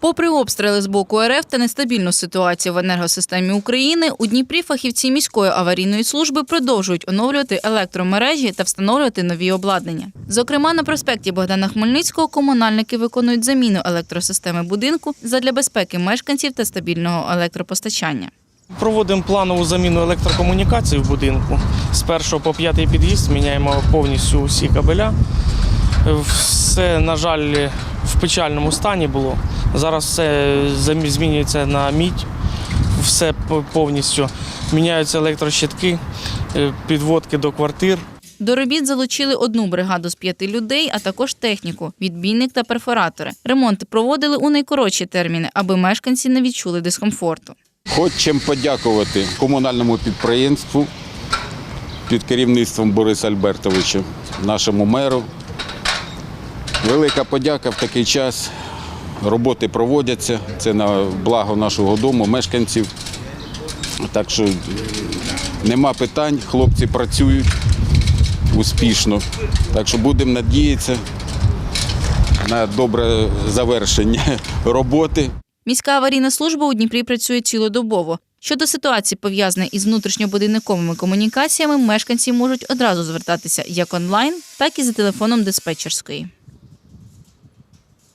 Попри обстріли з боку РФ та нестабільну ситуацію в енергосистемі України, у Дніпрі фахівці міської аварійної служби продовжують оновлювати електромережі та встановлювати нові обладнання. Зокрема, на проспекті Богдана Хмельницького комунальники виконують заміну електросистеми будинку задля безпеки мешканців та стабільного електропостачання. Проводимо планову заміну електрокомунікацій в будинку. З першого по п'ятий під'їзд міняємо повністю всі кабеля. Все, на жаль, в печальному стані було. Зараз все змінюється на мідь, все повністю. Міняються електрощитки, е, підводки до квартир. До робіт залучили одну бригаду з п'яти людей, а також техніку, відбійник та перфоратори. Ремонт проводили у найкоротші терміни, аби мешканці не відчули дискомфорту. Хочемо подякувати комунальному підприємству під керівництвом Бориса Альбертовича, нашому меру. Велика подяка в такий час. Роботи проводяться. Це на благо нашого дому, мешканців. Так що нема питань, хлопці працюють успішно. Так що будемо надіятися на добре завершення роботи. Міська аварійна служба у Дніпрі працює цілодобово. Щодо ситуації, пов'язаної із внутрішньобудинковими комунікаціями, мешканці можуть одразу звертатися як онлайн, так і за телефоном диспетчерської.